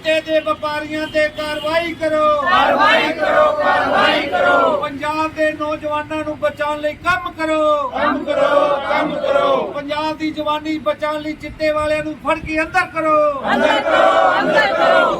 ਚਿੱਟੇ ਦੇ ਵਪਾਰੀਆਂ ਤੇ ਕਾਰਵਾਈ ਕਰੋ। ਕਾਰਵਾਈ ਕਰੋ ਕਾਰਵਾਈ ਕਰੋ। ਪੰਜਾਬ ਦੇ ਨੌਜਵਾਨਾਂ ਨੂੰ ਬਚਾਉਣ ਲਈ ਕੰਮ ਕਰੋ। ਕੰਮ ਕਰੋ ਕੰਮ ਕਰੋ। ਪੰਜਾਬ ਦੀ ਜਵਾਨੀ ਬਚਾਉਣ ਲਈ ਚਿੱਟੇ ਵਾਲਿਆਂ ਨੂੰ ਫੜ ਕੇ ਅੰਦਰ ਕਰੋ।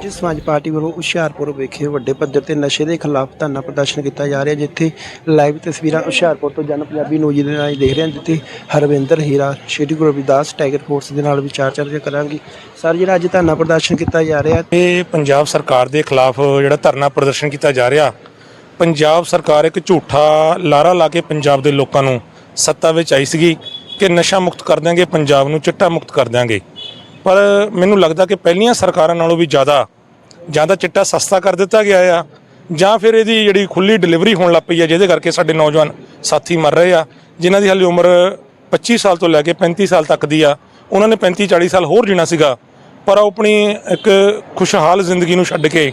ਜਿਸ ਸਮਾਜ ਪਾਰਟੀ ਵੱਲੋਂ ਹੁਸ਼ਿਆਰਪੁਰ ਵਿਖੇ ਵੱਡੇ ਪੱਧਰ ਤੇ ਨਸ਼ੇ ਦੇ ਖਿਲਾਫ ਧਰਨਾ ਪ੍ਰਦਰਸ਼ਨ ਕੀਤਾ ਜਾ ਰਿਹਾ ਜਿੱਥੇ ਲਾਈਵ ਤਸਵੀਰਾਂ ਹੁਸ਼ਿਆਰਪੁਰ ਤੋਂ ਜਨ ਪੰਜਾਬੀ ਨਿਊਜ਼ ਦੇ ਨਾਲ ਦੇਖ ਰਹੇ ਹਾਂ ਜਿੱਥੇ ਹਰਵਿੰਦਰ ਹੀਰਾ ਸ਼੍ਰੀ ਗੁਰੂ ਰਵਿਦਾਸ ਟਾਈਗਰ ਫੋਰਸ ਦੇ ਨਾਲ ਵਿਚਾਰ ਚਰਚਾ ਕਰਾਂਗੇ। ਸਰ, ਜਿਹੜਾ ਅੱਜ ਧਰਨਾ ਪ੍ਰਦਰਸ਼ਨ ਕੀਤਾ ਜਾ ਰਿਹਾ ਇਹ ਪੰਜਾਬ ਸਰਕਾਰ ਦੇ ਖਿਲਾਫ ਜਿਹੜਾ ਧਰਨਾ ਪ੍ਰਦਰਸ਼ਨ ਕੀਤਾ ਜਾ ਰਿਹਾ, ਪੰਜਾਬ ਸਰਕਾਰ ਇੱਕ ਝੂਠਾ ਲਾਰਾ ਲਾ ਕੇ ਪੰਜਾਬ ਦੇ ਲੋਕਾਂ ਨੂੰ ਸੱਤਾ ਵਿੱਚ ਆਈ ਸੀਗੀ ਕਿ ਨਸ਼ਾ ਮੁਕਤ ਕਰ ਦਿਆਂਗੇ, ਪੰਜਾਬ ਨੂੰ ਚਿੱਟਾ ਮੁਕਤ ਕਰ ਦਿਆਂਗੇ। ਪਰ ਮੈਨੂੰ ਲੱਗਦਾ ਕਿ ਪਹਿਲੀਆਂ ਸਰਕਾਰਾਂ ਨਾਲੋਂ ਵੀ ਜ਼ਿਆਦਾ ਜਾਂ ਤਾਂ ਚਿੱਟਾ ਸਸਤਾ ਕਰ ਦਿੱਤਾ ਗਿਆ ਆ, ਜਾਂ ਫਿਰ ਇਹਦੀ ਜਿਹੜੀ ਖੁੱਲੀ ਡਿਲੀਵਰੀ ਹੋਣ ਲੱਗ ਪਈ ਆ, ਜਿਹਦੇ ਕਰਕੇ ਸਾਡੇ ਨੌਜਵਾਨ ਸਾਥੀ ਮਰ ਰਹੇ ਆ, ਜਿਨ੍ਹਾਂ ਦੀ ਹਾਲੇ ਉਮਰ 25 ਸਾਲ ਤੋਂ ਲੈ ਕੇ 35 ਸਾਲ ਤੱਕ ਦੀ ਆ, ਉਹਨਾਂ ਨੇ 35 40 ਸਾਲ ਹੋਰ ਜੀਣਾ ਸੀਗਾ। ਪਰ ਉਹ ਆਪਣੀ ਇੱਕ ਖੁਸ਼ਹਾਲ ਜ਼ਿੰਦਗੀ ਨੂੰ ਛੱਡ ਕੇ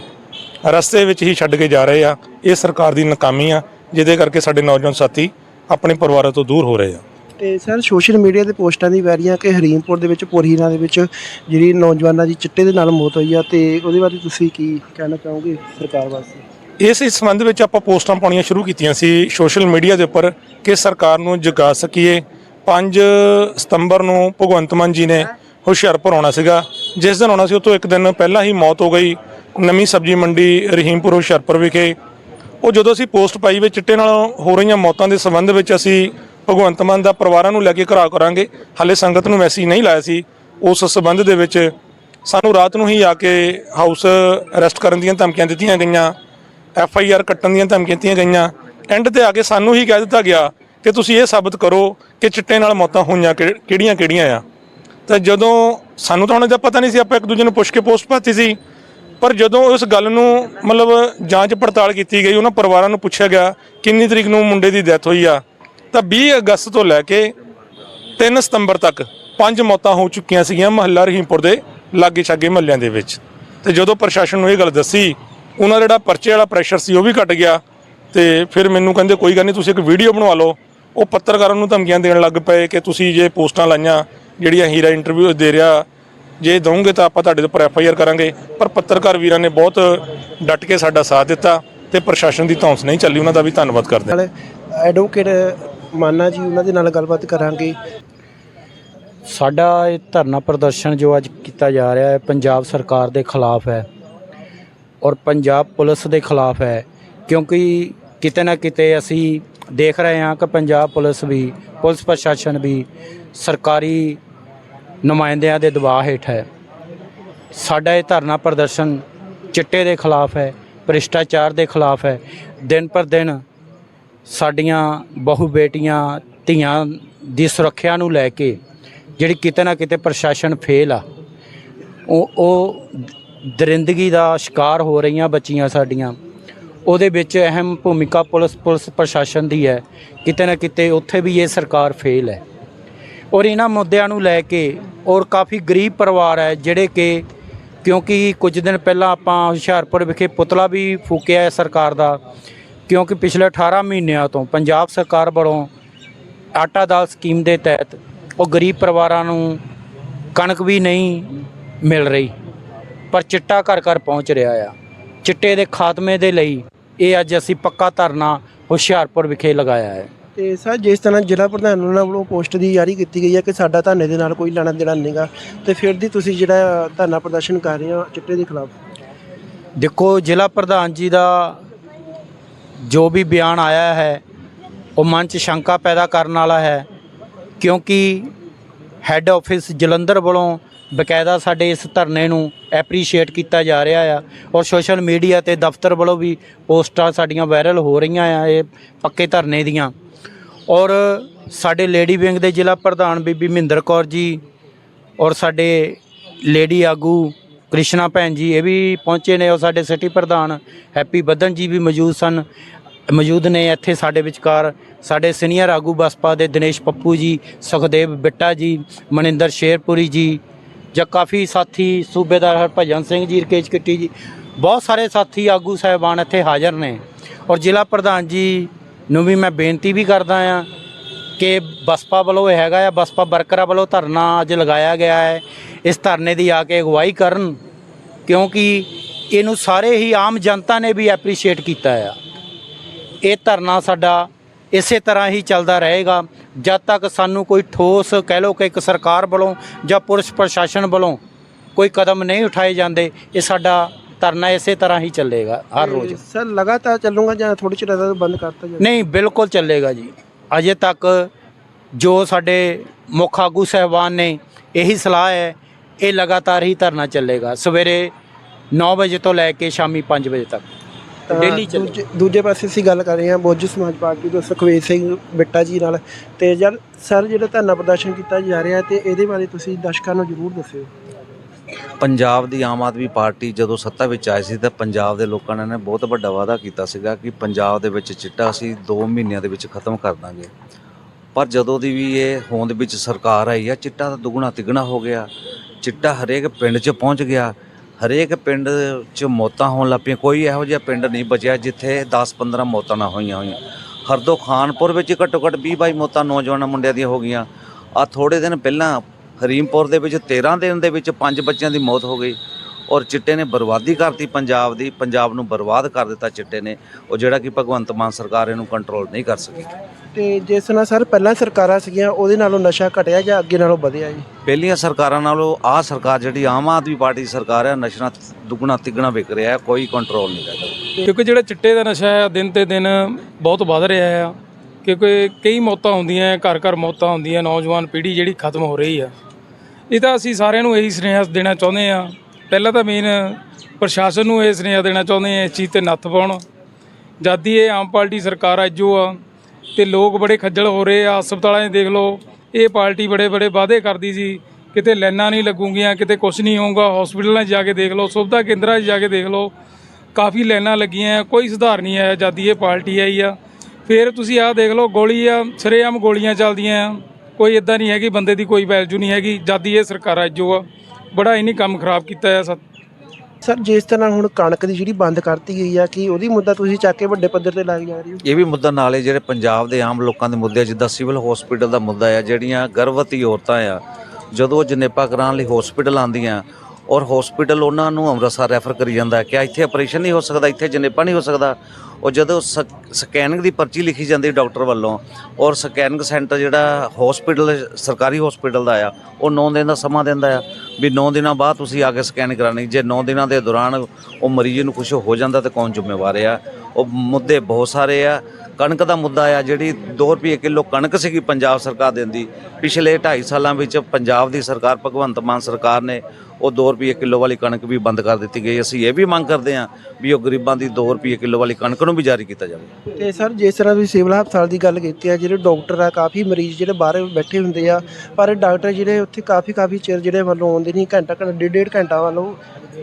ਰਸਤੇ ਵਿੱਚ ਹੀ ਛੱਡ ਕੇ ਜਾ ਰਹੇ ਆ। ਇਹ ਸਰਕਾਰ ਦੀ ਨਾਕਾਮੀ ਆ ਜਿਹਦੇ ਕਰਕੇ ਸਾਡੇ ਨੌਜਵਾਨ ਸਾਥੀ ਆਪਣੇ ਪਰਿਵਾਰਾਂ ਤੋਂ ਦੂਰ ਹੋ ਰਹੇ ਆ। ਤੇ ਸਰ ਸੋਸ਼ਲ ਮੀਡੀਆ ਤੇ ਪੋਸਟਾਂ ਦੀ ਵੈਰੀਆਂ ਕਿ ਹਰੀਮਪੁਰ ਦੇ ਵਿੱਚ ਪੁਰਹੀਰਾਂ ਦੇ ਵਿੱਚ ਜਿਹੜੀ ਨੌਜਵਾਨਾਂ ਦੀ ਚਿੱਟੇ ਦੇ ਨਾਲ ਮੌਤ ਹੋਈ ਆ ਤੇ ਉਹਦੇ ਬਾਰੇ ਤੁਸੀਂ ਕੀ ਕਹਿਣਾ ਚਾਹੋਗੇ ਸਰਕਾਰ ਵਾਸਤੇ? ਇਸ ਇਸ ਸੰਬੰਧ ਵਿੱਚ ਆਪਾਂ ਪੋਸਟਾਂ ਪਾਉਣੀਆਂ ਸ਼ੁਰੂ ਕੀਤੀਆਂ ਸੀ ਸੋਸ਼ਲ ਮੀਡੀਆ ਦੇ ਉੱਪਰ ਕਿ ਸਰਕਾਰ ਨੂੰ ਜਗਾ ਸਕੀਏ। 5 ਸਤੰਬਰ ਨੂੰ ਭਗਵੰਤ ਮਾਨ ਜੀ ਨੇ ਹੁਸ਼ਿਆਰਪੁਰ ਆਉਣਾ ਸੀਗਾ। ਜਿਸ ਦਿਨ ਆਉਣਾ ਸੀ ਉਹ ਤੋਂ ਇੱਕ ਦਿਨ ਪਹਿਲਾਂ ਹੀ ਮੌਤ ਹੋ ਗਈ। ਨਵੀਂ ਸਬਜ਼ੀ ਮੰਡੀ ਰਹੀਮਪੁਰ ਹੁਸ਼ਿਆਰਪੁਰ ਵਿਖੇ। ਉਹ ਜਦੋਂ ਅਸੀਂ ਪੋਸਟ ਪਾਈ ਵਿੱਚ ਚਿੱਟੇ ਨਾਲ ਹੋ ਰਹੀਆਂ ਮੌਤਾਂ ਦੇ ਸੰਬੰਧ ਵਿੱਚ ਅਸੀਂ ਭਗਵੰਤ ਮਾਨ ਦਾ ਪਰਿਵਾਰਾਂ ਨੂੰ ਲੈ ਕੇ ਘਰਾ ਕਰਾਂਗੇ। ਹਾਲੇ ਸੰਗਤ ਨੂੰ ਮੈਸੇਜ ਨਹੀਂ ਲਾਇਆ ਸੀ। ਉਸ ਸੰਬੰਧ ਦੇ ਵਿੱਚ ਸਾਨੂੰ ਰਾਤ ਨੂੰ ਹੀ ਆ ਕੇ ਹਾਊਸ ਅਰੈਸਟ ਕਰਨ ਦੀਆਂ ਧਮਕੀਆਂ ਦਿੱਤੀਆਂ ਗਈਆਂ। ਐਫ ਆਈ ਆਰ ਕੱਟਣ ਦੀਆਂ ਧਮਕੀਆਂ ਦਿੱਤੀਆਂ ਗਈਆਂ। ਐਂਡ ਤੇ ਆ ਕੇ ਸਾਨੂੰ ਹੀ ਕਹਿ ਦਿੱਤਾ ਗਿਆ ਕਿ ਤੁਸੀਂ ਇਹ ਸਾਬਤ ਕਰੋ ਕਿ ਚਿੱਟੇ ਨਾਲ ਮੌਤਾਂ ਹੋਈਆਂ ਕਿਹੜੀਆਂ ਕਿਹੜੀਆਂ ਆ। ਤਾਂ ਜਦੋਂ ਸਾਨੂੰ ਤਾਂ ਹੁਣ ਦਾ ਪਤਾ ਨਹੀਂ ਸੀ, ਆਪਾਂ ਇੱਕ ਦੂਜੇ ਨੂੰ ਪੁੱਛ ਕੇ ਪੋਸਟ ਪਾਤੀ ਸੀ। ਪਰ ਜਦੋਂ ਉਸ ਗੱਲ ਨੂੰ ਮਤਲਬ ਜਾਂਚ ਪੜਤਾਲ ਕੀਤੀ ਗਈ, ਉਹਨਾਂ ਪਰਿਵਾਰਾਂ ਨੂੰ ਪੁੱਛਿਆ ਗਿਆ, ਕਿੰਨੀ ਤਰੀਕ ਨੂੰ ਮੁੰਡੇ ਦੀ ਡੈਥ ਹੋਈ ਆ, ਤਾਂ 20 ਅਗਸਤ ਤੋਂ ਲੈ ਕੇ 3 ਸਤੰਬਰ ਤੱਕ ਪੰਜ ਮੌਤਾਂ ਹੋ ਚੁੱਕੀਆਂ ਸੀਗੀਆਂ ਮਹੱਲਾ ਰਹੀਮਪੁਰ ਦੇ ਲਾਗੇ ਛਾਗੇ ਮਹੱਲਿਆਂ ਦੇ ਵਿੱਚ। ਤੇ ਜਦੋਂ ਪ੍ਰਸ਼ਾਸਨ ਨੂੰ ਇਹ ਗੱਲ ਦੱਸੀ, ਉਹਨਾਂ ਦਾ ਜਿਹੜਾ ਪਰਚੇ ਵਾਲਾ ਪ੍ਰੈਸ਼ਰ ਸੀ ਉਹ ਵੀ ਘਟ ਗਿਆ। ਤੇ ਫਿਰ ਮੈਨੂੰ ਕਹਿੰਦੇ, ਕੋਈ ਗੱਲ ਨਹੀਂ, ਤੁਸੀਂ ਇੱਕ ਵੀਡੀਓ ਬਣਵਾ ਲਓ। ਉਹ ਪੱਤਰਕਾਰਾਂ ਨੂੰ ਧਮਕੀਆਂ ਦੇਣ ਲੱਗ ਪਏ ਕਿ ਤੁਸੀਂ ਜੇ ਪੋਸਟਾਂ ਲਾਈਆਂ ਜਿਹੜੀਆਂ ਹੀਰਾ ਇੰਟਰਵਿਊ ਦੇ ਰਿਹਾ ਜੇ ਦਵੋਗੇ ਤਾਂ ਆਪਾਂ ਤੁਹਾਡੇ ਉੱਪਰ ਐਫ ਆਈ ਆਰ ਕਰਾਂਗੇ। ਪਰ ਪੱਤਰਕਾਰ ਵੀਰਾਂ ਨੇ ਬਹੁਤ ਡਟ ਕੇ ਸਾਡਾ ਸਾਥ ਦਿੱਤਾ ਤੇ ਪ੍ਰਸ਼ਾਸਨ ਦੀ ਧੌਂਸ ਨਹੀਂ ਚੱਲੀ ਉਹਨਾਂ ਦਾ ਵੀ ਧੰਨਵਾਦ ਕਰਦੇ ਹਾਂ। ਐਡਵੋਕੇਟ ਮਾਨਾ ਜੀ ਉਹਨਾਂ ਦੇ ਨਾਲ ਗੱਲਬਾਤ ਕਰਾਂਗੇ। ਸਾਡਾ ਇਹ ਧਰਨਾ ਪ੍ਰਦਰਸ਼ਨ ਜੋ ਅੱਜ ਕੀਤਾ ਜਾ ਰਿਹਾ ਹੈ ਪੰਜਾਬ ਸਰਕਾਰ ਦੇ ਖਿਲਾਫ ਹੈ ਔਰ ਪੰਜਾਬ ਪੁਲਿਸ ਦੇ ਖਿਲਾਫ ਹੈ। ਕਿਉਂਕਿ ਕਿਤੇ ਨਾ ਕਿਤੇ ਅਸੀਂ ਦੇਖ ਰਹੇ ਹਾਂ ਕਿ ਪੰਜਾਬ ਪੁਲਿਸ ਵੀ ਪੁਲਿਸ ਪ੍ਰਸ਼ਾਸਨ ਵੀ ਸਰਕਾਰੀ ਨੁਮਾਇੰਦਿਆਂ ਦੇ ਦਬਾਅ ਹੇਠ ਹੈ। ਸਾਡਾ ਇਹ ਧਰਨਾ ਪ੍ਰਦਰਸ਼ਨ ਚਿੱਟੇ ਦੇ ਖਿਲਾਫ ਹੈ, ਭ੍ਰਿਸ਼ਟਾਚਾਰ ਦੇ ਖਿਲਾਫ ਹੈ। ਦਿਨ ਪਰ ਦਿਨ ਸਾਡੀਆਂ ਬਹੂ ਬੇਟੀਆਂ, ਧੀਆਂ ਦੀ ਸੁਰੱਖਿਆ ਨੂੰ ਲੈ ਕੇ ਜਿਹੜੀ ਕਿਤੇ ਨਾ ਕਿਤੇ ਪ੍ਰਸ਼ਾਸਨ ਫੇਲ ਆ, ਉਹ ਉਹ ਦਰਿੰਦਗੀ ਦਾ ਸ਼ਿਕਾਰ ਹੋ ਰਹੀਆਂ ਬੱਚੀਆਂ ਸਾਡੀਆਂ। ਉਹਦੇ ਵਿੱਚ ਅਹਿਮ ਭੂਮਿਕਾ ਪੁਲਿਸ ਪੁਲਿਸ ਪ੍ਰਸ਼ਾਸਨ ਦੀ ਹੈ। ਕਿਤੇ ਨਾ ਕਿਤੇ ਉੱਥੇ ਵੀ ਇਹ ਸਰਕਾਰ ਫੇਲ ਹੈ। ਔਰ ਇਹਨਾਂ ਮੁੱਦਿਆਂ ਨੂੰ ਲੈ ਕੇ ਔਰ ਕਾਫੀ ਗਰੀਬ ਪਰਿਵਾਰ ਹੈ ਜਿਹੜੇ ਕਿ ਕਿਉਂਕਿ ਕੁਝ ਦਿਨ ਪਹਿਲਾਂ ਆਪਾਂ ਹੁਸ਼ਿਆਰਪੁਰ ਵਿਖੇ ਪੁਤਲਾ ਵੀ ਫੂਕਿਆ ਹੈ ਸਰਕਾਰ ਦਾ, ਕਿਉਂਕਿ ਪਿਛਲੇ 18 ਮਹੀਨਿਆਂ ਤੋਂ ਪੰਜਾਬ ਸਰਕਾਰ ਵੱਲੋਂ ਆਟਾ ਦਾਲ ਸਕੀਮ ਦੇ ਤਹਿਤ ਉਹ ਗਰੀਬ ਪਰਿਵਾਰਾਂ ਨੂੰ ਕਣਕ ਵੀ ਨਹੀਂ ਮਿਲ ਰਹੀ, ਪਰ ਚਿੱਟਾ ਘਰ ਘਰ ਪਹੁੰਚ ਰਿਹਾ ਆ। ਚਿੱਟੇ ਦੇ ਖਾਤਮੇ ਦੇ ਲਈ ਇਹ ਅੱਜ ਅਸੀਂ ਪੱਕਾ ਧਰਨਾ ਹੁਸ਼ਿਆਰਪੁਰ ਵਿਖੇ ਲਗਾਇਆ ਹੈ। ਤੇ ਸਰ, ਜਿਸ ਤਰ੍ਹਾਂ ਜ਼ਿਲ੍ਹਾ ਪ੍ਰਧਾਨ ਉਹਨਾਂ ਵੱਲੋਂ ਪੋਸਟ ਦੀ ਜਾਰੀ ਕੀਤੀ ਗਈ ਹੈ ਕਿ ਸਾਡਾ ਧਰਨੇ ਦੇ ਨਾਲ ਕੋਈ ਲੈਣਾ ਦੇਣਾ ਨਹੀਂਗਾ, ਤੇ ਫਿਰ ਦੀ ਤੁਸੀਂ ਜਿਹੜਾ ਧਰਨਾ ਪ੍ਰਦਰਸ਼ਨ ਕਰ ਰਹੇ ਹੋ, ਚਿੱਟੇ ਦੇ ਖਿਲਾਫ। ਦੇਖੋ, ਜ਼ਿਲ੍ਹਾ ਪ੍ਰਧਾਨ ਜੀ ਦਾ ਜੋ ਵੀ ਬਿਆਨ ਆਇਆ ਹੈ, ਉਹ ਮਨ 'ਚ ਸ਼ੰਕਾ ਪੈਦਾ ਕਰਨ ਵਾਲਾ ਹੈ, ਕਿਉਂਕਿ ਹੈੱਡ ਆਫਿਸ ਜਲੰਧਰ ਵੱਲੋਂ ਬਕਾਇਦਾ ਸਾਡੇ ਇਸ ਧਰਨੇ ਨੂੰ ਐਪਰੀਸ਼ੀਏਟ ਕੀਤਾ ਜਾ ਰਿਹਾ ਆ, ਔਰ ਸੋਸ਼ਲ ਮੀਡੀਆ ਤੇ ਦਫ਼ਤਰ ਵੱਲੋਂ ਵੀ ਪੋਸਟਾਂ ਸਾਡੀਆਂ ਵਾਇਰਲ ਹੋ ਰਹੀਆਂ ਆ, ਇਹ ਪੱਕੇ ਧਰਨੇ ਦੀਆਂ। ਔਰ ਸਾਡੇ ਲੇਡੀ ਵਿੰਗ ਦੇ ਜ਼ਿਲ੍ਹਾ ਪ੍ਰਧਾਨ ਬੀਬੀ ਮਹਿੰਦਰ ਕੌਰ ਜੀ ਔਰ ਸਾਡੇ ਲੇਡੀ ਆਗੂ ਕ੍ਰਿਸ਼ਨਾ ਭੈਣ ਜੀ, ਇਹ ਵੀ ਪਹੁੰਚੇ ਨੇ ਔਰ ਸਾਡੇ ਸਿਟੀ ਪ੍ਰਧਾਨ ਹੈਪੀ ਬੱਦਨ ਜੀ ਵੀ ਮੌਜੂਦ ਸਨ, ਮੌਜੂਦ ਨੇ ਇੱਥੇ ਸਾਡੇ ਵਿਚਕਾਰ। ਸਾਡੇ ਸੀਨੀਅਰ ਆਗੂ ਬਸਪਾ ਦੇ ਦਿਨੇਸ਼ ਪੱਪੂ ਜੀ, ਸੁਖਦੇਵ ਬਿੱਟਾ ਜੀ, ਮਨਿੰਦਰ ਸ਼ੇਰਪੁਰੀ ਜੀ, ਜਾਂ ਕਾਫੀ ਸਾਥੀ ਸੂਬੇਦਾਰ ਹਰਭਜਨ ਸਿੰਘ ਜੀ, ਰਕੇਸ਼ ਕਿੱਟੀ ਜੀ, ਬਹੁਤ ਸਾਰੇ ਸਾਥੀ ਆਗੂ ਸਾਹਿਬਾਨ ਇੱਥੇ ਹਾਜ਼ਰ ਨੇ। ਔਰ ਜ਼ਿਲ੍ਹਾ ਪ੍ਰਧਾਨ ਜੀ ਨੂੰ ਵੀ ਮੈਂ ਬੇਨਤੀ ਵੀ ਕਰਦਾ ਆ ਕਿ ਬਸਪਾ ਵੱਲੋਂ ਹੈਗਾ ਆ, ਬਸਪਾ ਵਰਕਰਾਂ ਵੱਲੋਂ ਧਰਨਾ ਅੱਜ ਲਗਾਇਆ ਗਿਆ ਹੈ। ਇਸ ਧਰਨੇ ਦੀ ਆ ਕੇ ਅਗਵਾਈ ਕਰਨ ਕਿਉਂਕਿ ਇਹਨੂੰ ਸਾਰੇ ਹੀ ਆਮ ਜਨਤਾ ਨੇ ਵੀ ਐਪਰੀਸ਼ੀਏਟ ਕੀਤਾ ਆ। ਇਹ ਧਰਨਾ ਸਾਡਾ ਇਸੇ ਤਰ੍ਹਾਂ ਹੀ ਚੱਲਦਾ ਰਹੇਗਾ। ਜਦ ਤੱਕ ਸਾਨੂੰ ਕੋਈ ਠੋਸ ਕਹਿ ਲਓ ਕਿ ਇੱਕ ਸਰਕਾਰ ਵੱਲੋਂ ਜਾਂ ਪੁਲਿਸ ਪ੍ਰਸ਼ਾਸਨ ਵੱਲੋਂ ਕੋਈ ਕਦਮ ਨਹੀਂ ਉਠਾਏ ਜਾਂਦੇ, ਇਹ ਸਾਡਾ ਧਰਨਾ ਇਸੇ ਤਰ੍ਹਾਂ ਹੀ ਚੱਲੇਗਾ ਹਰ ਰੋਜ਼। ਸਰ ਲਗਾਤਾਰ ਚੱਲੂਗਾ ਜਾਂ ਥੋੜੀ ਚਿਰ ਬਾਅਦ ਬੰਦ ਕਰਤਾ ਜਾਵੇ ਨਹੀਂ ਬਿਲਕੁਲ ਚੱਲੇਗਾ ਜੀ। ਅਜੇ ਤੱਕ ਜੋ ਸਾਡੇ ਮੁੱਖ ਆਗੂ ਸਹਿਬਾਨ ਨੇ ਇਹੀ ਸਲਾਹ ਹੈ ਇਹ ਲਗਾਤਾਰ ਹੀ ਧਰਨਾ ਚੱਲੇਗਾ ਸਵੇਰੇ 9 ਵਜੇ ਤੋਂ ਲੈ ਕੇ ਸ਼ਾਮੀ 5 ਵਜੇ ਤੱਕ। ਡੇਲੀ ਚੱਲੇ ਦੂਜੇ ਪਾਸੇ ਅਸੀਂ ਗੱਲ ਕਰ ਰਹੇ ਹਾਂ ਬੋਝ ਸਮਾਜ ਪਾਰਟੀ ਤੋਂ ਸੁਖਵੀਰ ਸਿੰਘ ਬਿੱਟਾ ਜੀ ਨਾਲ। ਤੇ ਯਾਰ ਸਰ ਜਿਹੜਾ ਧਰਨਾ ਪ੍ਰਦਰਸ਼ਨ ਕੀਤਾ ਜਾ ਰਿਹਾ ਤੇ ਇਹਦੇ ਬਾਰੇ ਤੁਸੀਂ ਦਰਸ਼ਕਾਂ ਨੂੰ ਜ਼ਰੂਰ ਦੱਸਿਓ। ਪੰਜਾਬ ਦੀ ਆਮ ਆਦਮੀ ਪਾਰਟੀ ਜਦੋਂ ਸੱਤਾ ਵਿੱਚ ਆਈ ਸੀ ਤਾਂ ਪੰਜਾਬ ਦੇ ਲੋਕਾਂ ਨੇ ਬਹੁਤ ਵੱਡਾ ਵਾਅਦਾ ਕੀਤਾ ਸੀਗਾ ਕਿ ਪੰਜਾਬ ਦੇ ਵਿੱਚ ਚਿੱਟਾ ਅਸੀਂ 2 ਮਹੀਨਿਆਂ ਦੇ ਵਿੱਚ ਖਤਮ ਕਰ ਦਾਂਗੇ। ਪਰ ਜਦੋਂ ਦੀ ਵੀ ਇਹ ਹੋਂਦ ਵਿੱਚ ਸਰਕਾਰ ਆਈ ਆ, ਚਿੱਟਾ ਤਾਂ ਦੁੱਗਣਾ ਤਿੱਗਣਾ ਹੋ ਗਿਆ। ਚਿੱਟਾ ਹਰੇਕ ਪਿੰਡ 'ਚ ਪਹੁੰਚ ਗਿਆ। ਹਰੇਕ ਪਿੰਡ 'ਚ ਮੌਤਾਂ ਹੋਣ ਲੱਗ ਪਈਆਂ। ਕੋਈ ਇਹੋ ਜਿਹਾ ਪਿੰਡ ਨਹੀਂ ਬਚਿਆ ਜਿੱਥੇ 10-15 ਮੌਤਾਂ ਨਾ ਹੋਈਆਂ ਹੋਈਆਂ। ਹਰਦੋ ਖਾਨਪੁਰ ਵਿੱਚ ਘੱਟੋ ਘੱਟ 20-22 ਮੌਤਾਂ ਨੌਜਵਾਨਾਂ ਮੁੰਡਿਆਂ ਦੀਆਂ ਹੋ ਗਈਆਂ। ਆ ਥੋੜੇ ਦਿਨ ਪਹਿਲਾਂ ਹਰੀਮਪੁਰ ਦੇ ਵਿੱਚ 13 ਦਿਨ ਦੇ ਵਿੱਚ ਪੰਜ ਬੱਚਿਆਂ ਦੀ ਮੌਤ ਹੋ ਗਈ ਔਰ ਚਿੱਟੇ ਨੇ ਬਰਬਾਦੀ ਕਰਤੀ ਪੰਜਾਬ ਦੀ ਪੰਜਾਬ ਨੂੰ ਬਰਬਾਦ ਕਰ ਦਿੱਤਾ ਚਿੱਟੇ ਨੇ ਉਹ ਜਿਹੜਾ ਕਿ ਭਗਵੰਤ ਮਾਨ ਸਰਕਾਰ ਇਹਨੂੰ ਕੰਟਰੋਲ ਨਹੀਂ ਕਰ ਸਕੀ। ਤੇ ਜਿਸ ਨਾਲ ਸਰ ਪਹਿਲਾਂ ਸਰਕਾਰਾਂ ਸੀਗੀਆਂ ਉਹਦੇ ਨਾਲੋਂ ਨਸ਼ਾ ਘਟਿਆ ਜਾਂ ਅੱਗੇ ਨਾਲੋਂ ਵਧਿਆ ਜੀ? ਪਹਿਲੀਆਂ ਸਰਕਾਰਾਂ ਨਾਲੋਂ ਆਹ ਸਰਕਾਰ ਜਿਹੜੀ ਆਮ ਆਦਮੀ ਪਾਰਟੀ ਦੀ ਸਰਕਾਰ ਹੈ ਨਸ਼ਾ ਦੁੱਗਣਾ ਤਿੱਗਣਾ ਵਿਕ ਰਿਹਾ ਹੈ ਕੋਈ ਕੰਟਰੋਲ ਨਹੀਂ ਕਰਦਾ ਕਿਉਂਕਿ ਜਿਹੜਾ ਚਿੱਟੇ ਦਾ ਨਸ਼ਾ ਹੈ ਦਿਨ ਤੇ ਦਿਨ ਬਹੁਤ ਵੱਧ ਰਿਹਾ ਆ ਕਿਉਂਕਿ ਕਈ ਮੌਤਾਂ ਹੁੰਦੀਆਂ ਘਰ ਘਰ ਮੌਤਾਂ ਹੁੰਦੀਆਂ, ਨੌਜਵਾਨ ਪੀੜ੍ਹੀ ਜਿਹੜੀ ਖਤਮ ਹੋ ਰਹੀ ਆ। ਇਹ ਤਾਂ ਅਸੀਂ ਸਾਰਿਆਂ ਨੂੰ ਇਹੀ ਸੁਨੇਹਾ ਦੇਣਾ ਚਾਹੁੰਦੇ ਆ ਪਹਿਲਾਂ ਤਾਂ ਮੇਨ ਪ੍ਰਸ਼ਾਸਨ ਨੂੰ ਇਹ ਸੁਨੇਹਾ ਦੇਣਾ ਚਾਹੁੰਦੇ ਆ ਇਸ ਚੀਜ਼ ਤੇ ਨੱਥ ਪਾਉਣ। ਜਦ ਦੀ ਇਹ ਆਮ ਪਾਰਟੀ ਸਰਕਾਰ ਅੱਜ ਜੋ ਆ ਤੇ ਲੋਕ ਬੜੇ ਖੱਜਲ ਹੋ ਰਹੇ ਆ, ਹਸਪਤਾਲਾਂ 'ਚ ਦੇਖ ਲਓ, ਇਹ ਪਾਰਟੀ ਬੜੇ ਬੜੇ ਵਾਅਦੇ ਕਰਦੀ ਸੀ। ਕਿਤੇ ਲਾਈਨਾਂ ਨਹੀਂ ਲੱਗੂਗੀਆਂ, ਕਿਤੇ ਕੁਝ ਨਹੀਂ ਹੋਊਗਾ ਹਸਪੀਟਲਾਂ 'ਚ ਜਾ ਕੇ ਦੇਖ ਲਓ, ਸੁਵਿਧਾ ਕੇਂਦਰਾਂ 'ਚ ਜਾ ਕੇ ਦੇਖ ਲਓ। ਕਾਫੀ ਲਾਈਨਾਂ ਲੱਗੀਆਂ, ਕੋਈ ਸੁਧਾਰ ਨਹੀਂ ਆਇਆ ਜਦ ਦੀ ਇਹ ਪਾਰਟੀ ਆਈ ਆ। ਫਿਰ ਤੁਸੀਂ ਆਹ ਦੇਖ ਲਓ ਗੋਲੀ ਆ ਸਰੇਆਮ ਗੋਲੀਆਂ ਚੱਲਦੀਆਂ ਆ। ਕੋਈ ਇਦਾਂ ਨਹੀਂ ਹੈਗੀ ਬੰਦੇ ਦੀ ਕੋਈ ਵੈਲਿਊ ਨਹੀਂ ਹੈਗੀ। ਜਦ ਦੀ ਇਹ ਸਰਕਾਰ ਅੱਜ ਜੋ ਆ ਬੜਾ ਇਹਨੇ ਕੰਮ ਖਰਾਬ ਕੀਤਾ ਆ ਸਰ। ਜਿਸ ਤਰ੍ਹਾਂ ਹੁਣ ਕਣਕ ਦੀ ਜਿਹੜੀ ਬੰਦ ਕਰਤੀ ਗਈ ਆ ਕਿ ਉਹਦੀ ਮੁੱਦਾ ਤੁਸੀਂ ਚੱਕ ਕੇ ਵੱਡੇ ਪੱਧਰ ਤੇ ਲਾਈ ਜਾ ਰਹੀ ਹੋ? ਇਹ ਵੀ ਮੁੱਦਾ ਨਾਲੇ ਜਿਹੜੇ ਪੰਜਾਬ ਦੇ ਆਮ ਲੋਕਾਂ ਦੇ ਮੁੱਦੇ ਆ, ਜਿੱਦਾਂ ਸਿਵਲ ਹਸਪੀਟਲ ਦਾ ਮੁੱਦਾ ਆ ਜਿਹੜੀਆਂ ਗਰਭਵਤੀ ਔਰਤਾਂ ਆ ਜਦੋਂ ਉਹ ਜਨੇਪਾ ਕਰਾਉਣ ਲਈ ਹਸਪੀਟਲ ਆਉਂਦੀਆਂ ਔਰ ਹਸਪੀਟਲ ਉਹਨਾਂ ਨੂੰ ਅੰਮ੍ਰਿਤਸਰ ਰੈਫਰ ਕਰੀ ਜਾਂਦਾ ਕਿ ਇੱਥੇ ਆਪਰੇਸ਼ਨ ਨਹੀਂ ਹੋ ਸਕਦਾ, ਇੱਥੇ ਜਨੇਪਾ ਨਹੀਂ ਹੋ ਸਕਦਾ। ਉਹ ਜਦੋਂ ਸਕ- ਸਕੈਨਿੰਗ ਦੀ ਪਰਚੀ ਲਿਖੀ ਜਾਂਦੀ ਡਾਕਟਰ ਵੱਲੋਂ, ਔਰ ਸਕੈਨਿੰਗ ਸੈਂਟਰ ਜਿਹੜਾ ਹਸਪੀਟਲ ਸਰਕਾਰੀ ਹਸਪੀਟਲ ਦਾ ਆ, ਉਹ 9 ਦਿਨ ਦਾ ਸਮਾਂ ਦਿੰਦਾ ਆ, ਵੀ 9 ਦਿਨਾਂ ਬਾਅਦ ਤੁਸੀਂ ਆ ਕੇ ਸਕੈਨ ਕਰਾਣੀ ਜੇ 9 ਦਿਨਾਂ ਦੇ ਦੌਰਾਨ ਉਹ ਮਰੀਜ਼ ਨੂੰ ਕੁਝ ਹੋ ਜਾਂਦਾ ਤਾਂ ਕੌਣ ਜ਼ਿੰਮੇਵਾਰ ਆ? ਉਹ ਮੁੱਦੇ ਬਹੁਤ ਸਾਰੇ ਆ। ਕਣਕ ਦਾ ਮੁੱਦਾ ਆ, ਜਿਹੜੀ 2 ਰੁਪਏ ਕਿਲੋ ਕਣਕ ਸੀਗੀ ਪੰਜਾਬ ਸਰਕਾਰ ਦਿੰਦੀ, ਪਿਛਲੇ 2.5 ਸਾਲਾਂ ਵਿੱਚ ਪੰਜਾਬ ਦੀ ਸਰਕਾਰ, ਭਗਵੰਤ ਮਾਨ ਸਰਕਾਰ ਨੇ ਉਹ 2 ਰੁਪਏ ਕਿਲੋ ਵਾਲੀ ਕਣਕ ਵੀ ਬੰਦ ਕਰ ਦਿੱਤੀ ਗਈ। ਅਸੀਂ ਇਹ ਵੀ ਮੰਗ ਕਰਦੇ ਹਾਂ ਵੀ ਉਹ ਗਰੀਬਾਂ ਦੀ 2 ਰੁਪਏ ਕਿਲੋ ਵਾਲੀ ਕਣਕ ਨੂੰ ਵੀ ਜਾਰੀ ਕੀਤਾ ਜਾਵੇ। ਤੇ ਸਰ, ਜਿਸ ਤਰ੍ਹਾਂ ਤੁਸੀਂ ਸਿਵਲ ਹਸਪਤਾਲ ਦੀ ਗੱਲ ਕੀਤੀ ਹੈ, ਜਿਹੜੇ ਡਾਕਟਰ ਆ, ਕਾਫੀ ਮਰੀਜ਼ ਜਿਹੜੇ ਬਾਹਰ ਬੈਠੇ ਹੁੰਦੇ ਆ, ਪਰ ਡਾਕਟਰ ਜਿਹੜੇ ਉੱਥੇ ਕਾਫੀ ਕਾਫੀ ਚਿਰ ਜਿਹੜੇ ਵੱਲੋਂ ਆਉਂਦੇ ਨਹੀਂ, ਘੰਟਾ ਘੰਟਾ ਡੇਢ ਡੇਢ ਘੰਟਾ ਵੱਲੋਂ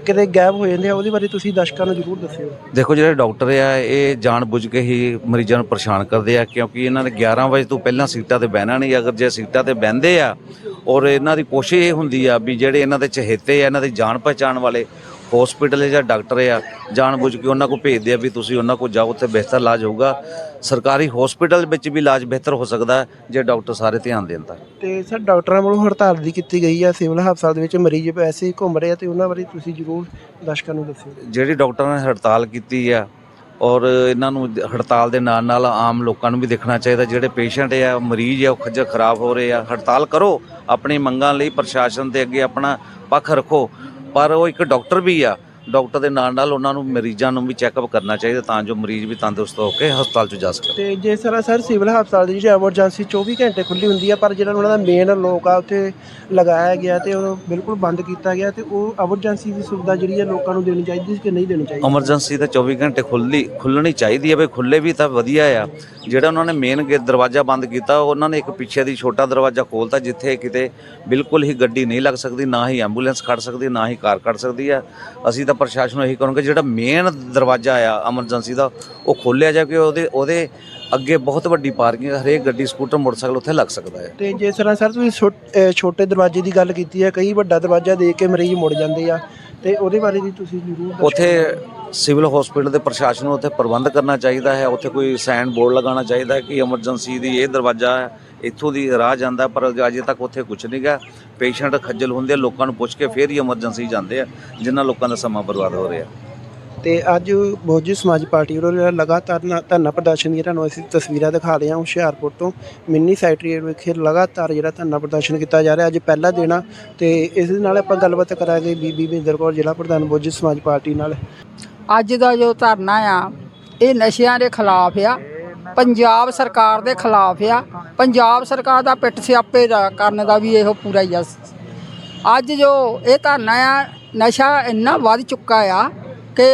ਕਿਤੇ ਗਾਇਬ ਹੋ ਜਾਂਦੇ ਆ, ਉਹਦੇ ਬਾਰੇ ਤੁਸੀਂ ਦਰਸ਼ਕਾਂ ਨੂੰ ਜ਼ਰੂਰ ਦੱਸਿਓ। ਦੇਖੋ, ਜਿਹੜੇ ਡਾਕਟਰ ਆ, ਇਹ ਜਾਣ ਬੁੱਝ ਕੇ ਹੀ ਮਰੀਜ਼ਾਂ ਨੂੰ ਪਰੇਸ਼ਾਨ ਕਰਦੇ ਆ, ਕਿਉਂਕਿ ਇਹਨਾਂ ਨੇ 11 ਵਜੇ ਤੋਂ ਪਹਿਲਾਂ ਸੀਟਾਂ ਤੇ ਬਹਿਣਾ ਨਹੀਂ। ਅਗਰ ਜੇ ਸੀਟਾਂ ਤੇ ਬਹਿੰਦੇ ਆ, ਔਰ ਇਹਨਾਂ ਦੀ ਕੋਸ਼ਿਸ਼ ਇਹ ਹੁੰਦੀ ਆ ਵੀ ਜਿਹੜੇ ਇਹਨਾਂ ਦੇ ਚਹੇਤੇ ਆ, ਇਹਨਾਂ ਦੇ ਜਾਣ ਪਹਿਚਾਣ ਵਾਲੇ ਹਸਪੀਟਲ ਜਾਂ ਡਾਕਟਰ ਆ ਜਾਣ ਬੁੱਝ ਕੇ ਉਹਨਾਂ ਕੋਲ ਭੇਜਦੇ ਆ ਵੀ ਤੁਸੀਂ ਉਹਨਾਂ ਕੋਲ ਜਾਓ ਉੱਥੇ ਬਿਹਤਰ ਇਲਾਜ ਹੋਊਗਾ। ਸਰਕਾਰੀ ਹਸਪੀਟਲ ਵਿੱਚ ਵੀ ਇਲਾਜ ਬਿਹਤਰ ਹੋ ਸਕਦਾ ਹੈ ਜੇ ਡਾਕਟਰ ਸਾਰੇ ਧਿਆਨ ਦੇਣ ਤਾਂ। ਤੇ ਸਰ ਡਾਕਟਰਾਂ ਵੱਲੋਂ ਹੜਤਾਲ ਦੀ ਕੀਤੀ ਗਈ ਆ ਸਿਵਲ ਹਸਪਤਾਲ ਦੇ ਵਿੱਚ ਮਰੀਜ਼ ਵੈਸੇ ਹੀ ਘੁੰਮ ਰਹੇ ਆ ਤੇ ਉਹਨਾਂ ਬਾਰੇ ਤੁਸੀਂ ਜ਼ਰੂਰ ਦਰਸ਼ਕਾਂ ਨੂੰ ਦੱਸਿਓ। ਜਿਹੜੀ ਡਾਕਟਰਾਂ ਨੇ ਹੜਤਾਲ ਕੀਤੀ ਆ ਔਰ ਇਹਨਾਂ ਨੂੰ ਹੜਤਾਲ ਦੇ ਨਾਲ ਨਾਲ ਆਮ ਲੋਕਾਂ ਨੂੰ ਵੀ ਦੇਖਣਾ ਚਾਹੀਦਾ ਜਿਹੜੇ ਪੇਸ਼ੈਂਟ ਆ ਮਰੀਜ਼ ਆ ਉਹ ਖੱਜਲ ਖਰਾਬ ਹੋ ਰਹੇ ਆ। ਹੜਤਾਲ ਕਰੋ ਆਪਣੀ ਮੰਗਾਂ ਲਈ ਪ੍ਰਸ਼ਾਸਨ ਦੇ ਅੱਗੇ ਆਪਣਾ ਪੱਖ ਰੱਖੋ। ਪਰ ਉਹ ਇੱਕ ਡਾਕਟਰ ਵੀ ਆ ਡਾਕਟਰ ਦੇ ਨਾਲ ਨਾਲ ਉਹਨਾਂ ਨੂੰ ਮਰੀਜ਼ਾਂ ਨੂੰ ਵੀ ਚੈੱਕਅਪ ਕਰਨਾ ਚਾਹੀਦਾ ਤਾਂ ਜੋ ਮਰੀਜ਼ ਵੀ ਤੰਦਰੁਸਤ ਹੋ ਕੇ ਹਸਪਤਾਲ 'ਚ ਜਾ ਸਕਣ ਤੇ ਜਿਸ ਤਰ੍ਹਾਂ ਸਰ ਸਿਵਲ ਹਸਪਤਾਲ ਦੀ ਜਿਹੜੀ ਐਮਰਜੈਂਸੀ 24 ਘੰਟੇ ਖੁੱਲੀ ਹੁੰਦੀ ਆ ਪਰ ਜਿਹੜਾ ਉਹਨਾਂ ਦਾ ਮੇਨ ਲੋਕ ਆ ਉੱਥੇ ਲਗਾਇਆ ਗਿਆ ਤੇ ਉਹ ਬਿਲਕੁਲ ਬੰਦ ਕੀਤਾ ਗਿਆ ਤੇ ਉਹ ਐਮਰਜੈਂਸੀ ਦੀ ਸੁਵਿਧਾ ਜਿਹੜੀ ਆ ਲੋਕਾਂ ਨੂੰ ਦੇਣੀ ਚਾਹੀਦੀ ਸੀ ਕਿ ਨਹੀਂ ਦੇਣੀ ਚਾਹੀਦੀ? ਐਮਰਜੈਂਸੀ ਤਾਂ 24 ਘੰਟੇ ਖੁੱਲ੍ਹੀ ਖੁੱਲਣੀ ਚਾਹੀਦੀ ਹੈ ਵੀ ਖੁੱਲੇ ਵੀ ਤਾਂ ਵਧੀਆ ਆ। ਜਿਹੜਾ ਉਹਨਾਂ ਨੇ ਮੇਨ ਗੇਟ ਦਰਵਾਜ਼ਾ ਬੰਦ ਕੀਤਾ ਉਹਨਾਂ ਨੇ ਇੱਕ ਪਿੱਛੇ ਦੀ ਛੋਟਾ ਦਰਵਾਜ਼ਾ ਖੋਲਤਾ ਜਿੱਥੇ ਕਿਤੇ ਬਿਲਕੁਲ ਹੀ ਗੱਡੀ ਨਹੀਂ ਲੱਗ ਸਕਦੀ ਨਾ ਹੀ ਐਂਬੂਲੈਂਸ ਖੜ ਸਕਦੀ ਨਾ ਹੀ ਕਾਰ ਖੜ ਸਕਦੀ ਆ। ਅਸੀਂ ਤਾਂ ਪ੍ਰਸ਼ਾਸਨ ਨੂੰ ਇਹੀ ਕਹਾਂਗੇ ਜਿਹੜਾ ਮੇਨ ਦਰਵਾਜ਼ਾ ਆ ਐਮਰਜੈਂਸੀ ਦਾ ਉਹ ਖੋਲ੍ਹਿਆ ਜਾ ਕੇ ਉਹਦੇ ਉਹਦੇ ਅੱਗੇ ਬਹੁਤ ਵੱਡੀ ਪਾਰਕਿੰਗ ਹਰੇਕ ਗੱਡੀ ਸਕੂਟਰ ਮੋਟਰਸਾਈਕਲ ਉੱਥੇ ਲੱਗ ਸਕਦਾ ਹੈ। ਤੇ ਜਿਸ ਤਰ੍ਹਾਂ ਸਰ ਤੁਸੀਂ ਛੋਟੇ ਦਰਵਾਜ਼ੇ ਦੀ ਗੱਲ ਕੀਤੀ ਹੈ ਕਈ ਵੱਡਾ ਦਰਵਾਜ਼ਾ ਦੇਖ ਕੇ ਮਰੀਜ਼ ਮੁੜ ਜਾਂਦੇ ਆ ਤੇ ਉਹਦੇ ਬਾਰੇ ਵੀ ਤੁਸੀਂ ਜ਼ਰੂਰ ਉੱਥੇ ਸਿਵਲ ਹਸਪੀਟਲ ਦੇ ਪ੍ਰਸ਼ਾਸਨ ਨੂੰ ਉੱਥੇ ਪ੍ਰਬੰਧ ਕਰਨਾ ਚਾਹੀਦਾ ਹੈ ਉੱਥੇ ਕੋਈ ਸਾਈਨ ਬੋਰਡ ਲਗਾਉਣਾ ਚਾਹੀਦਾ ਹੈ ਕਿ ਐਮਰਜੈਂਸੀ ਦੀ ਇਹ ਦਰਵਾਜ਼ਾ ਹੈ ਇੱਥੋਂ ਦੀ ਰਾਹ ਜਾਂਦਾ ਪਰ ਅਜੇ ਤੱਕ ਉੱਥੇ ਕੁਝ ਨਹੀਂ ਗਾ। ਪੇਸ਼ੈਂਟ ਖੱਜਲ ਹੁੰਦੇ ਲੋਕਾਂ ਨੂੰ ਪੁੱਛ ਕੇ ਫੇਰ ਹੀ ਐਮਰਜੈਂਸੀ ਜਾਂਦੇ ਆ ਜਿਨ੍ਹਾਂ ਲੋਕਾਂ ਦਾ ਸਮਾਂ ਬਰਬਾਦ ਹੋ ਰਿਹਾ। ਤੇ ਅੱਜ ਬਹੁਜਨ ਸਮਾਜ ਪਾਰਟੀ ਵੱਲੋਂ ਲਗਾਤਾਰ ਧਰਨਾ ਪ੍ਰਦਰਸ਼ਨ ਦੀਆਂ ਤੁਹਾਨੂੰ ਅਸੀਂ ਤਸਵੀਰਾਂ ਦਿਖਾ ਰਹੇ ਹਾਂ ਹੁਸ਼ਿਆਰਪੁਰ ਤੋਂ ਮਿੰਨੀ ਸੈਕਟਰੀਏਟ ਵਿਖੇ ਲਗਾਤਾਰ ਜਿਹੜਾ ਧਰਨਾ ਪ੍ਰਦਰਸ਼ਨ ਕੀਤਾ ਜਾ ਰਿਹਾ ਅੱਜ ਪਹਿਲਾ ਦਿਨ ਆ ਤੇ ਇਸ ਦੇ ਨਾਲ ਆਪਾਂ ਗੱਲਬਾਤ ਕਰਾਂਗੇ ਬੀਬੀ ਮਹਿੰਦਰ ਕੌਰ ਜ਼ਿਲ੍ਹਾ ਪ੍ਰਧਾਨ ਬਹੁਜਨ ਸਮਾਜ ਪਾਰਟੀ ਨਾਲ। ਅੱਜ ਦਾ ਜੋ ਧਰਨਾ ਆ ਇਹ ਨਸ਼ਿਆਂ ਦੇ ਖਿਲਾਫ ਆ ਪੰਜਾਬ ਸਰਕਾਰ ਦੇ ਖਿਲਾਫ ਆ। ਪੰਜਾਬ ਸਰਕਾਰ ਦਾ ਪਿੱਠ ਸਿਆਪੇ ਦਾ ਕਰਨ ਦਾ ਵੀ ਇਹੋ ਪੂਰਾ ਹੀ ਆ। ਅੱਜ ਜੋ ਇਹ ਧਰਨਾ ਆ, ਨਸ਼ਾ ਇੰਨਾ ਵੱਧ ਚੁੱਕਾ ਆ ਕਿ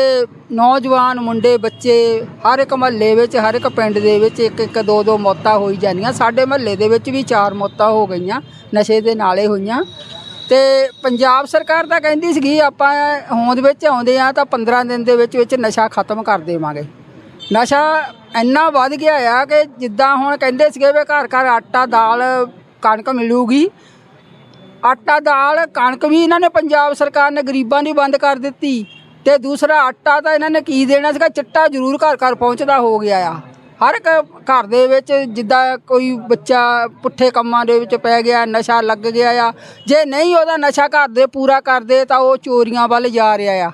ਨੌਜਵਾਨ ਮੁੰਡੇ, ਬੱਚੇ ਹਰ ਇੱਕ ਮਹੱਲੇ ਵਿੱਚ, ਹਰ ਇੱਕ ਪਿੰਡ ਦੇ ਵਿੱਚ ਇੱਕ ਇੱਕ, ਦੋ ਦੋ ਮੌਤਾਂ ਹੋਈ ਜਾਂਦੀਆਂ। ਸਾਡੇ ਮਹੱਲੇ ਦੇ ਵਿੱਚ ਵੀ ਚਾਰ ਮੌਤਾਂ ਹੋ ਗਈਆਂ, ਨਸ਼ੇ ਦੇ ਨਾਲੇ ਹੋਈਆਂ। ਤੇ ਪੰਜਾਬ ਸਰਕਾਰ ਤਾਂ ਕਹਿੰਦੀ ਸੀਗੀ, ਆਪਾਂ ਹੋਂਦ ਵਿੱਚ ਆਉਂਦੇ ਆ ਤਾਂ 15 ਦਿਨ ਦੇ ਵਿੱਚ ਵਿੱਚ ਨਸ਼ਾ ਖਤਮ ਕਰ ਦੇਵਾਂਗੇ। ਨਸ਼ਾ ਇੰਨਾ ਵੱਧ ਗਿਆ ਆ ਕਿ ਜਿੱਦਾਂ ਹੁਣ ਕਹਿੰਦੇ ਸੀਗੇ ਵੀ ਘਰ ਘਰ ਆਟਾ, ਦਾਲ, ਕਣਕ ਮਿਲੂਗੀ। ਆਟਾ, ਦਾਲ, ਕਣਕ ਵੀ ਇਹਨਾਂ ਨੇ ਪੰਜਾਬ ਸਰਕਾਰ ਨੇ ਗਰੀਬਾਂ ਦੀ ਬੰਦ ਕਰ ਦਿੱਤੀ ਤੇ ਦੂਸਰਾ ਆਟਾ ਤਾਂ ਇਹਨਾਂ ਨੇ ਕੀ ਦੇਣਾ ਸੀਗਾ? ਚਿੱਟਾ ਜ਼ਰੂਰ ਘਰ ਘਰ ਪਹੁੰਚਦਾ ਹੋ ਗਿਆ ਆ। ਹਰ ਇੱਕ ਘਰ ਦੇ ਵਿੱਚ ਜਿੱਦਾਂ ਕੋਈ ਬੱਚਾ ਪੁੱਠੇ ਕੰਮਾਂ ਦੇ ਵਿੱਚ ਪੈ ਗਿਆ, ਨਸ਼ਾ ਲੱਗ ਗਿਆ ਆ। ਜੇ ਨਹੀਂ ਉਹਦਾ ਨਸ਼ਾ ਘਰ ਦੇ ਪੂਰਾ ਕਰਦੇ ਤਾਂ ਉਹ ਚੋਰੀਆਂ ਵੱਲ ਜਾ ਰਿਹਾ ਆ।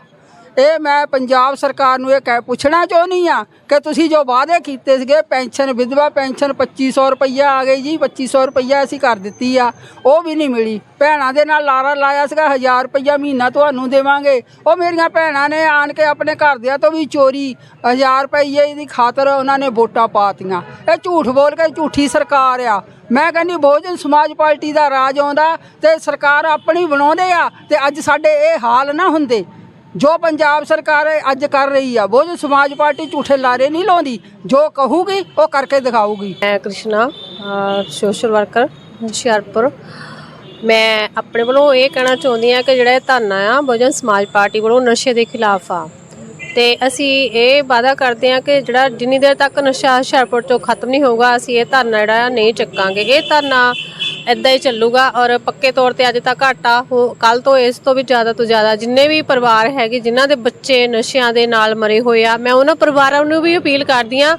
ਇਹ ਮੈਂ ਪੰਜਾਬ ਸਰਕਾਰ ਨੂੰ ਇਹ ਕਹਿ ਪੁੱਛਣਾ ਚਾਹੁੰਦੀ ਆ ਕਿ ਤੁਸੀਂ ਜੋ ਵਾਅਦੇ ਕੀਤੇ ਸੀਗੇ, ਪੈਨਸ਼ਨ, ਵਿਧਵਾ ਪੈਨਸ਼ਨ 2500 ਰੁਪਈਆ ਆ ਗਈ ਜੀ 2500 ਰੁਪਈਆ ਅਸੀਂ ਕਰ ਦਿੱਤੀ ਆ, ਉਹ ਵੀ ਨਹੀਂ ਮਿਲੀ। ਭੈਣਾਂ ਦੇ ਨਾਲ ਲਾਰਾ ਲਾਇਆ ਸੀਗਾ 1000 ਰੁਪਈਆ ਮਹੀਨਾ ਤੁਹਾਨੂੰ ਦੇਵਾਂਗੇ। ਉਹ ਮੇਰੀਆਂ ਭੈਣਾਂ ਨੇ ਆਣ ਕੇ ਆਪਣੇ ਘਰਦਿਆਂ ਤੋਂ ਵੀ ਚੋਰੀ 1000 ਰੁਪਈਏ ਦੀ ਖਾਤਰ ਉਹਨਾਂ ਨੇ ਵੋਟਾਂ ਪਾਤੀਆਂ। ਇਹ ਝੂਠ ਬੋਲ ਕੇ ਝੂਠੀ ਸਰਕਾਰ ਆ। ਮੈਂ ਕਹਿੰਦੀ, ਬਹੁਜਨ ਸਮਾਜ ਪਾਰਟੀ ਦਾ ਰਾਜ ਆਉਂਦਾ ਤੇ ਸਰਕਾਰ ਆਪਣੀ ਬਣਾਉਂਦੇ ਆ ਤੇ ਅੱਜ ਸਾਡੇ ਇਹ ਹਾਲ ਨਾ ਹੁੰਦੇ। ਜੋ ਪੰਜਾਬ ਸਰਕਾਰ ਅੱਜ ਕਰ ਰਹੀ ਆ ਬਹੁਜਨ ਸਮਾਜ ਪਾਰਟੀ ਝੂਠੇ ਲਾਰੇ ਨਹੀਂ ਲਾਉਂਦੀ, ਜੋ ਕਹੂਗੀ ਉਹ ਕਰਕੇ ਦਿਖਾਊਗੀ। ਮੈਂ ਕ੍ਰਿਸ਼ਨਾ ਸੋਸ਼ਲ ਵਰਕਰ ਹੁਸ਼ਿਆਰਪੁਰ। ਮੈਂ ਆਪਣੇ ਵੱਲੋਂ ਇਹ ਕਹਿਣਾ ਚਾਹੁੰਦੀ ਹਾਂ ਕਿ ਜਿਹੜਾ ਇਹ ਧਰਨਾ ਆ, ਬਹੁਜਨ ਸਮਾਜ ਪਾਰਟੀ ਵੱਲੋਂ ਨਸ਼ੇ ਦੇ ਖਿਲਾਫ ਆ। ਤੇ ਅਸੀਂ ਇਹ ਵਾਅਦਾ ਕਰਦੇ ਹਾਂ ਕਿ ਜਿਹੜਾ ਜਿੰਨੀ ਦੇਰ ਤੱਕ ਨਸ਼ਾ ਹੁਸ਼ਿਆਰਪੁਰ ਤੋਂ ਖਤਮ ਨਹੀਂ ਹੋਊਗਾ, ਅਸੀਂ ਇਹ ਧਰਨਾ ਜਿਹੜਾ ਨਹੀਂ ਚੱਕਾਂਗੇ। ਇਹ ਧਰਨਾ ਇਦਾਂ ਹੀ ਚੱਲੂਗਾ ਔਰ ਪੱਕੇ ਤੌਰ ਤੇ ਅੱਜ ਤੱਕ ਘਾਟਾ ਕੱਲ ਤੋਂ ਇਸ ਤੋਂ ਵੀ ਜ਼ਿਆਦਾ ਤੋਂ ਜ਼ਿਆਦਾ ਜਿੰਨੇ ਵੀ ਪਰਿਵਾਰ ਹੈਗੇ, ਜਿਨ੍ਹਾਂ ਦੇ ਬੱਚੇ ਨਸ਼ਿਆਂ ਦੇ ਨਾਲ ਮਰੇ ਹੋਏ ਆ, ਮੈਂ ਉਹਨਾਂ ਪਰਿਵਾਰਾਂ ਨੂੰ ਵੀ ਅਪੀਲ ਕਰਦੀ ਆ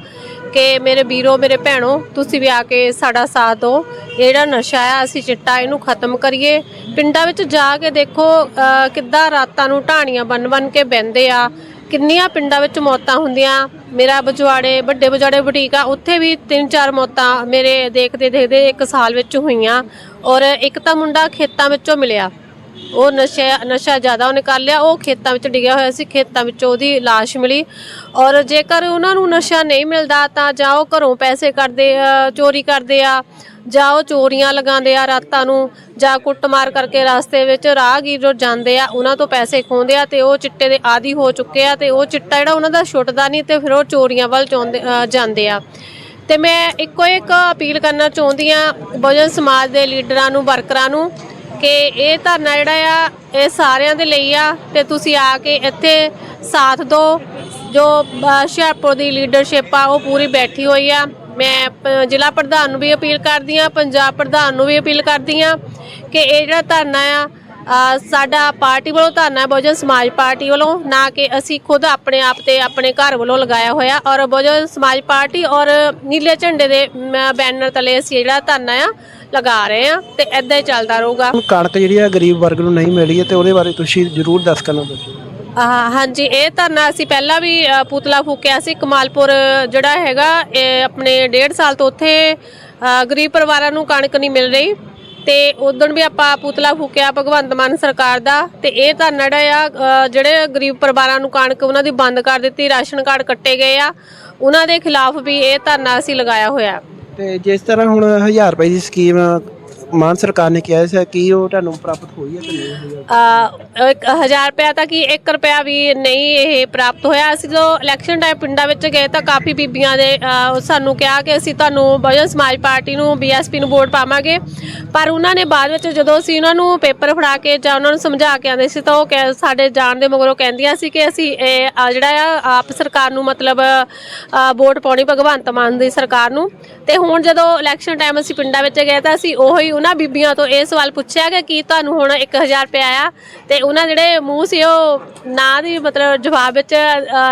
ਕਿ ਮੇਰੇ ਵੀਰੋ, ਮੇਰੇ ਭੈਣੋ, ਤੁਸੀਂ ਵੀ ਆ ਕੇ ਸਾਡਾ ਸਾਥ ਦਿਓ। ਇਹ ਜਿਹੜਾ ਨਸ਼ਾ ਆ, ਅਸੀਂ ਚਿੱਟਾ ਇਹਨੂੰ ਖਤਮ ਕਰੀਏ। ਪਿੰਡਾਂ ਵਿੱਚ ਜਾ ਕੇ ਦੇਖੋ ਕਿੱਦਾਂ ਰਾਤਾਂ ਨੂੰ ਢਾਣੀਆਂ ਬੰਨ ਬੰਨ ਕੇ ਬਹਿੰਦੇ ਆ ਕਿੰਨੀਆਂ ਪਿੰਡਾਂ ਵਿੱਚ ਮੌਤਾਂ ਹੁੰਦੀਆਂ? ਮੇਰਾ ਬਜਵਾੜੇ, ਵੱਡੇ ਬਜਵਾੜੇ ਬੁਟੀਕ ਆ, ਉੱਥੇ ਵੀ ਤਿੰਨ ਚਾਰ ਮੌਤਾਂ ਮੇਰੇ ਦੇਖਦੇ ਦੇਖਦੇ ਇੱਕ ਸਾਲ ਵਿੱਚ ਹੋਈਆਂ ਔਰ ਇੱਕ ਤਾਂ ਮੁੰਡਾ ਖੇਤਾਂ ਵਿੱਚੋਂ ਮਿਲਿਆ। ਉਹ ਨਸ਼ਾ ਨਸ਼ਾ ਜ਼ਿਆਦਾ ਉਹਨੇ ਕਰ ਲਿਆ, ਉਹ ਖੇਤਾਂ ਵਿੱਚ ਡਿੱਗਿਆ ਹੋਇਆ ਸੀ, ਖੇਤਾਂ ਵਿੱਚੋਂ ਉਹਦੀ লাশ ਮਿਲੀ ਔਰ ਜੇਕਰ ਉਹਨਾਂ ਨੂੰ ਨਸ਼ਾ ਨਹੀਂ ਮਿਲਦਾ ਤਾਂ ਜਾਂ ਉਹ ਘਰੋਂ ਪੈਸੇ ਕਰਦੇ ਚੋਰੀ ਕਰਦੇ ਆ ਜਾਂ ਉਹ ਚੋਰੀਆਂ ਲਗਾਉਂਦੇ ਆ ਰਾਤਾਂ ਨੂੰ ਜਾਂ ਕੁੱਟਮਾਰ ਕਰਕੇ ਰਸਤੇ ਵਿੱਚ ਰਾਹਗੀਰ ਜੋ ਜਾਂਦੇ ਆ, ਉਹਨਾਂ ਤੋਂ ਪੈਸੇ ਖੋਹਦੇ ਆ ਤੇ ਉਹ ਚਿੱਟੇ ਦੇ ਆਦੀ ਹੋ ਚੁੱਕੇ ਆ ਤੇ ਉਹ ਚਿੱਟਾ ਜਿਹੜਾ ਉਹਨਾਂ ਦਾ ਛੁੱਟਦਾ ਨਹੀਂ ਤੇ ਫਿਰ ਉਹ ਚੋਰੀਆਂ ਵੱਲ ਚਾਹੁੰਦੇ ਜਾਂਦੇ ਆ। ਤੇ ਮੈਂ ਇੱਕੋ ਇੱਕ ਅਪੀਲ ਕਰਨਾ ਚਾਹੁੰਦੀ ਆ ਬਹੁਜਨ ਸਮਾਜ ਦੇ ਲੀਡਰਾਂ ਨੂੰ, ਵਰਕਰਾਂ ਨੂੰ ਕਿ ਇਹ ਧਰਨਾ ਜਿਹੜਾ ਆ, ਇਹ ਸਾਰਿਆਂ ਦੇ ਲਈ ਆ ਤੇ ਤੁਸੀਂ ਆ ਕੇ ਇੱਥੇ ਸਾਥ ਦਿਓ। ਜੋ ਹੁਸ਼ਿਆਰਪੁਰ ਦੀ ਲੀਡਰਸ਼ਿਪ ਆ, ਉਹ ਪੂਰੀ ਬੈਠੀ ਹੋਈ ਆ। ਮੈਂ ਜ਼ਿਲ੍ਹਾ ਪ੍ਰਧਾਨ ਨੂੰ ਵੀ ਅਪੀਲ ਕਰਦੀ ਆ ਪੰਜਾਬ ਪ੍ਰਧਾਨ ਨੂੰ ਵੀ ਅਪੀਲ ਕਰਦੀ ਆ ਕਿ ਇਹ ਜਿਹੜਾ ਧਰਨਾ ਆ ਸਾਡਾ ਪਾਰਟੀ ਵੱਲੋਂ ਧਰਨਾ ਬਹੁਜਨ ਸਮਾਜ ਪਾਰਟੀ ਵੱਲੋਂ, ਨਾ ਕਿ ਅਸੀਂ ਖੁਦ ਆਪਣੇ ਆਪ ਤੇ ਆਪਣੇ ਘਰ ਵੱਲੋਂ ਲਗਾਇਆ ਹੋਇਆ। ਔਰ ਬਹੁਜਨ ਸਮਾਜ ਪਾਰਟੀ ਔਰ ਨੀਲੇ ਝੰਡੇ ਦੇ ਬੈਨਰ ਤਲੇ ਅਸੀਂ ਜਿਹੜਾ ਧਰਨਾ ਆ, ਲਗਾ ਰਹੇ ਆ ਤੇ ਇਦਾਂ ਹੀ ਚੱਲਦਾ ਰਹੂਗਾ। ਕਣਕ ਜਿਹੜੀ ਆ, ਗਰੀਬ ਵਰਗ ਨੂੰ ਨਹੀਂ ਮਿਲੀ ਹੈ ਤੇ ਉਹਦੇ ਬਾਰੇ ਤੁਸੀਂ ਜ਼ਰੂਰ ਦੱਸ ਕਰਨਾ ਦੱਸੋ ਹਾਂਜੀ ਇਹ ਧਰਨਾ ਅਸੀਂ ਪਹਿਲਾਂ ਵੀ ਅ, ਪੁਤਲਾ ਫੂਕਿਆ ਸੀ। ਕਮਾਲਪੁਰ ਜਿਹੜਾ ਹੈਗਾ ਇਹ ਆਪਣੇ 1.5 ਸਾਲ ਤੋਂ ਉੱਥੇ ਗਰੀਬ ਪਰਿਵਾਰਾਂ ਨੂੰ ਕਣਕ ਨਹੀਂ ਮਿਲ ਰਹੀ। ਤੇ ਉਦੋਂ ਵੀ ਆਪਾਂ ਪੁਤਲਾ ਫੂਕਿਆ ਭਗਵੰਤ ਮਾਨ ਸਰਕਾਰ ਦਾ। ਤੇ ਇਹ ਧਰਨਾ ਜਿਹੜਾ ਆ ਜਿਹੜੇ ਗਰੀਬ ਪਰਿਵਾਰਾਂ ਨੂੰ ਕਣਕ ਉਹਨਾਂ ਦੀ ਬੰਦ ਕਰ ਦਿੱਤੀ ਰਾਸ਼ਨ ਕਾਰਡ ਕੱਟੇ ਗਏ ਆ। ਉਹਨਾਂ ਦੇ ਖਿਲਾਫ ਵੀ ਇਹ ਧਰਨਾ ਅਸੀਂ ਲਗਾਇਆ ਹੋਇਆ। ਤੇ ਜਿਸ ਤਰ੍ਹਾਂ ਹੁਣ 1000 ਰੁਪਏ ਦੀ ਸਕੀਮ ਮਾਨ ਸਰਕਾਰ ਨੇ ਕਿਹਾ ਸੀ ਕੀ ਉਹ ਤੁਹਾਨੂੰ ਪ੍ਰਾਪਤ ਹੋਈ ਹੈ ਕਿ ਨਹੀਂ ਹੋਈ ਹੈ? ਅ, ਇੱਕ ਹਜ਼ਾਰ ਰੁਪਇਆ ਤਾਂ ਕੀ 1 ਰੁਪਇਆ ਵੀ ਨਹੀਂ ਇਹ ਪ੍ਰਾਪਤ ਹੋਇਆ। ਅਸੀਂ ਜਦੋਂ ਇਲੈਕਸ਼ਨ ਟਾਈਮ ਪਿੰਡਾਂ ਵਿੱਚ ਗਏ ਤਾਂ ਕਾਫੀ ਬੀਬੀਆਂ ਦੇ ਅ, ਸਾਨੂੰ ਕਿਹਾ ਕਿ ਅਸੀਂ ਤੁਹਾਨੂੰ ਬਹੁਜਨ ਸਮਾਜ ਪਾਰਟੀ ਨੂੰ ਬੀਐਸਪੀ ਨੂੰ ਵੋਟ ਪਾਵਾਂਗੇ। ਪਰ ਉਹਨਾਂ ਨੇ ਬਾਅਦ ਵਿੱਚ ਜਦੋਂ ਅਸੀਂ ਉਹਨਾਂ ਨੂੰ ਪੇਪਰ ਫੜਾ ਕੇ ਜਾਂ ਉਹਨਾਂ ਨੂੰ ਸਮਝਾ ਕੇ ਆਉਂਦੇ ਸੀ ਤਾਂ ਉਹ ਕਹਿ- ਸਾਡੇ ਜਾਣ ਦੇ ਮਗਰੋਂ ਕਹਿੰਦੀਆਂ ਸੀ ਕਿ ਅਸੀਂ ਇਹ ਆ ਜਿਹੜਾ ਆ ਆਪ ਸਰਕਾਰ ਨੂੰ ਮਤਲਬ ਅ, ਵੋਟ ਪਾਉਣੀ ਭਗਵੰਤ ਮਾਨ ਦੀ ਸਰਕਾਰ ਨੂੰ। ਤੇ ਹੁਣ ਜਦੋਂ ਇਲੈਕਸ਼ਨ ਟਾਈਮ ਅਸੀਂ ਪਿੰਡਾਂ ਵਿੱਚ ਗਏ ਤਾਂ ਅਸੀਂ ਉਹੀ ਉਹਨਾਂ ਬੀਬੀਆਂ ਤੋਂ ਇਹ ਸਵਾਲ ਪੁੱਛਿਆ ਕਿ ਕੀ ਤੁਹਾਨੂੰ ਹੁਣ 1000 ਰੁਪਏ ਆਇਆ ਤੇ ਉਹਨਾਂ ਜਿਹੜੇ ਮੂੰਹ ਸੀ ਉਹ ਨਾ ਦੀ ਮਤਲਬ ਜਵਾਬ ਵਿੱਚ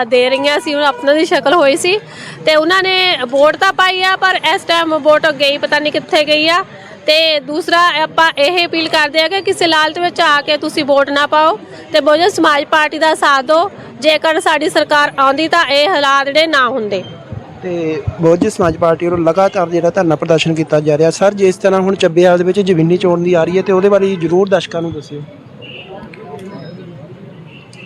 ਦੇ ਰਹੀਆਂ ਸੀ, ਉਹਨਾਂ ਆਪਣਾ ਦੀ ਸ਼ਕਲ ਹੋਈ ਸੀ ਤੇ ਉਹਨਾਂ ਨੇ ਵੋਟ ਤਾਂ ਪਾਈ ਆ, ਪਰ ਇਸ ਟਾਈਮ ਵੋਟ ਗਈ ਪਤਾ ਨਹੀਂ ਕਿੱਥੇ ਗਈ ਆ ਤੇ ਦੂਸਰਾ ਆਪਾਂ ਇਹ ਅਪੀਲ ਕਰਦੇ ਆ ਕਿ ਕਿਸੇ ਲਾਲਚ ਵਿੱਚ ਆ ਕੇ ਤੁਸੀਂ ਵੋਟ ਨਾ ਪਾਓ ਤੇ ਬਹੁਜਨ ਸਮਾਜ ਪਾਰਟੀ ਦਾ ਸਾਥ ਦਿਓ, ਜੇਕਰ ਸਾਡੀ ਸਰਕਾਰ ਆਉਂਦੀ ਤਾਂ ਇਹ ਹਾਲਾਤ ਜਿਹੜੇ ਨਾ ਹੁੰਦੇ। ਤੇ ਬਹੁਜਨ ਸਮਾਜ ਪਾਰਟੀ ਵੱਲੋਂ ਲਗਾਤਾਰ ਜਿਹੜਾ ਧਰਨਾ ਪ੍ਰਦਰਸ਼ਨ ਕੀਤਾ ਜਾ ਰਿਹਾ, ਸਰ ਜਿਸ ਤਰ੍ਹਾਂ ਹੁਣ ਚੱਬੇਵਾਲ ਦੇ ਵਿੱਚ ਜ਼ਮੀਨੀ ਚੋਣ ਦੀ ਆ ਰਹੀ ਹੈ ਤੇ ਉਹਦੇ ਬਾਰੇ ਜ਼ਰੂਰ ਦਰਸ਼ਕਾਂ ਨੂੰ ਦੱਸਿਓ।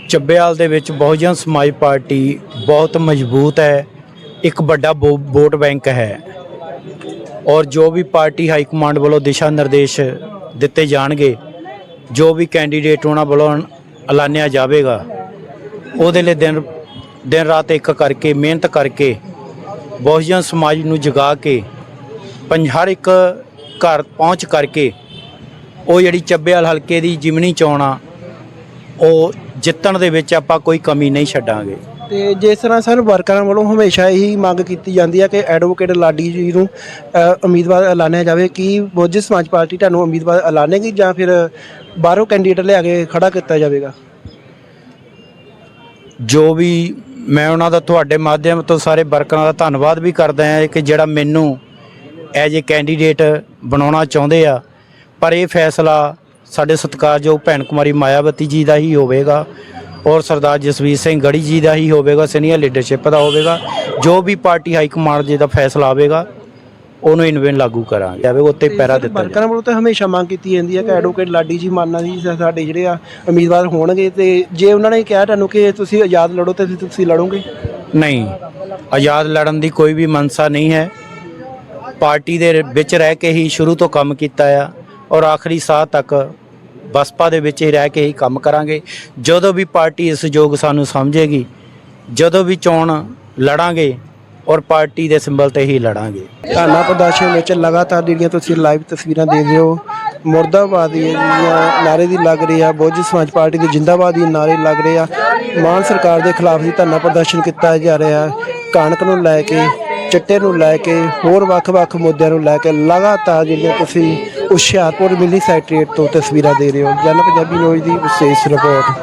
ਚੱਬੇਵਾਲ ਦੇ ਵਿੱਚ ਬਹੁਜਨ ਸਮਾਜ ਪਾਰਟੀ ਬਹੁਤ ਮਜ਼ਬੂਤ ਹੈ, ਇੱਕ ਵੱਡਾ ਵੋ- ਵੋਟ ਬੈਂਕ ਹੈ ਔਰ ਜੋ ਵੀ ਪਾਰਟੀ ਹਾਈ ਕਮਾਂਡ ਵੱਲੋਂ ਦਿਸ਼ਾ ਨਿਰਦੇਸ਼ ਦਿੱਤੇ ਜਾਣਗੇ, ਜੋ ਵੀ ਕੈਂਡੀਡੇਟ ਉਹਨਾਂ ਵੱਲੋਂ ਐਲਾਨਿਆ ਜਾਵੇਗਾ, ਉਹਦੇ ਲਈ ਦਿਨ ਦਿਨ ਰਾਤ ਇੱਕ ਕਰਕੇ, ਮਿਹਨਤ ਕਰਕੇ ਬਹੁਜਨ ਸਮਾਜ ਨੂੰ ਜਗਾ ਕੇ ਪੰਜ ਹਰ ਇੱਕ ਘਰ ਪਹੁੰਚ ਕਰਕੇ ਉਹ ਜਿਹੜੀ ਚੱਬੇਵਾਲ ਹਲਕੇ ਦੀ ਜਿਮਨੀ ਚੋਣ ਉਹ ਜਿੱਤਣ ਦੇ ਵਿੱਚ ਆਪਾਂ ਕੋਈ ਕਮੀ ਨਹੀਂ ਛੱਡਾਂਗੇ। ਤੇ ਜਿਸ ਤਰ੍ਹਾਂ ਸਰ ਵਰਕਰਾਂ ਵੱਲੋਂ ਹਮੇਸ਼ਾ ਇਹੀ ਮੰਗ ਕੀਤੀ ਜਾਂਦੀ ਹੈ ਕਿ ਐਡਵੋਕੇਟ ਲਾਡੀ ਜੀ ਨੂੰ ਉਮੀਦਵਾਰ ਐਲਾਨਿਆ ਜਾਵੇ ਕੀ ਬਹੁਜਨ ਸਮਾਜ ਪਾਰਟੀ ਤੁਹਾਨੂੰ ਉਮੀਦਵਾਰ ਐਲਾਨੇਗੀ ਜਾਂ ਫਿਰ ਬਾਹਰੋਂ ਕੈਂਡੀਡੇਟ ਲਿਆ ਕੇ ਖੜਾ ਕੀਤਾ ਜਾਵੇਗਾ? ਜੋ ਵੀ ਮੈਂ ਉਹਨਾਂ ਦਾ ਤੁਹਾਡੇ ਮਾਧਿਅਮ ਤੋਂ ਸਾਰੇ ਵਰਕਰਾਂ ਦਾ ਧੰਨਵਾਦ ਵੀ ਕਰਦਾ ਹਾਂ ਕਿ ਜਿਹੜਾ ਮੈਨੂੰ ਐਜ ਏ ਕੈਂਡੀਡੇਟ ਬਣਾਉਣਾ ਚਾਹੁੰਦੇ ਆ। ਪਰ ਇਹ ਫੈਸਲਾ ਸਾਡੇ ਸਤਿਕਾਰਯੋਗ ਭੈਣ ਕੁਮਾਰੀ ਮਾਇਆਵਤੀ ਜੀ ਦਾ ਹੀ ਹੋਵੇਗਾ ਔਰ ਸਰਦਾਰ ਜਸਵੀਰ ਸਿੰਘ ਗੜੀ ਜੀ ਦਾ ਹੀ ਹੋਵੇਗਾ ਸੀਨੀਅਰ ਲੀਡਰਸ਼ਿਪ ਦਾ ਹੋਵੇਗਾ। ਜੋ ਵੀ ਪਾਰਟੀ ਹਾਈ ਕਮਾਂਡ ਜੀ ਦਾ ਫੈਸਲਾ ਆਵੇਗਾ ਉਹਨੂੰ ਇਨਵੇਨ ਲਾਗੂ ਕਰਾਂਗੇ। ਜਾਵੇ ਉੱਤੇ ਪੈਰਾ ਦਿੱਤਾ ਜਾਵੇ। ਵਰਕਰਾਂ ਵੱਲੋਂ ਤਾਂ ਹਮੇਸ਼ਾ ਮੰਗ ਕੀਤੀ ਜਾਂਦੀ ਹੈ ਕਿ ਐਡਵੋਕੇਟ ਲਾਡੀ ਜੀ ਮਾਨਾ ਜੀ ਸਾ- ਸਾਡੇ ਜਿਹੜੇ ਆ ਉਮੀਦਵਾਰ ਹੋਣਗੇ ਤੇ ਜੇ ਉਹਨਾਂ ਨੇ ਕਿਹਾ ਤੁਹਾਨੂੰ ਕਿ ਤੁਸੀਂ ਆਜ਼ਾਦ ਲੜੋ ਤੇ ਤੁਸੀਂ ਲੜੋਗੇ? ਨਹੀਂ। ਆਜ਼ਾਦ ਲੜਨ ਦੀ ਕੋਈ ਵੀ ਮਨਸਾ ਨਹੀਂ ਹੈ। ਪਾਰਟੀ ਦੇ ਵਿੱਚ ਰਹਿ ਕੇ ਹੀ ਸ਼ੁਰੂ ਤੋਂ ਕੰਮ ਕੀਤਾ ਆ ਔਰ ਆਖਰੀ ਸਾਹ ਤੱਕ ਬਸਪਾ ਦੇ ਵਿੱਚ ਹੀ ਰਹਿ ਕੇ ਹੀ ਕੰਮ ਕਰਾਂਗੇ। ਜਦੋਂ ਵੀ ਪਾਰਟੀ ਇਸ ਯੋਗ ਸਾਨੂੰ ਸਮਝੇਗੀ ਜਦੋਂ ਵੀ ਚੋਣ ਲੜਾਂਗੇ ਔਰ ਪਾਰਟੀ ਦੇ ਸਿੰਬਲ ਤੇ ਹੀ ਲੜਾਂਗੇ। ਧਰਨਾ ਪ੍ਰਦਰਸ਼ਨ ਵਿੱਚ ਲਗਾਤਾਰ ਜਿਹੜੀਆਂ ਤੁਸੀਂ ਲਾਈਵ ਤਸਵੀਰਾਂ ਦੇਖ ਰਹੇ ਹੋ, ਮੁਰਦਾਬਾਦ ਦੀਆਂ ਜਿਹੜੀਆਂ ਨਾਰੇ ਦੀ ਲੱਗ ਰਹੀ ਆ ਬਹੁਜਨ ਸਮਾਜ ਪਾਰਟੀ ਦੇ ਜਿੰਦਾਬਾਦ ਦੀ ਨਾਰੇ ਲੱਗ ਰਹੇ ਆ। ਮਾਨ ਸਰਕਾਰ ਦੇ ਖਿਲਾਫ ਦੀ ਧਰਨਾ ਪ੍ਰਦਰਸ਼ਨ ਕੀਤਾ ਜਾ ਰਿਹਾ ਕਣਕ ਨੂੰ ਲੈ ਕੇ, ਚਿੱਟੇ ਨੂੰ ਲੈ ਕੇ, ਹੋਰ ਵੱਖ-ਵੱਖ ਮੁੱਦਿਆਂ ਨੂੰ ਲੈ ਕੇ ਲਗਾਤਾਰ ਜਿਹੜੀਆਂ ਤੁਸੀਂ ਹੁਸ਼ਿਆਰਪੁਰ ਮਿਲੀ ਸੈਕਟਰੀਏਟ ਤੋਂ ਤਸਵੀਰਾਂ ਦੇ ਰਹੇ ਹੋ। ਜਨ ਪੰਜਾਬੀ ਨਿਊਜ਼ ਦੀ ਵਿਸ਼ੇਸ਼ ਰਿਪੋਰਟ।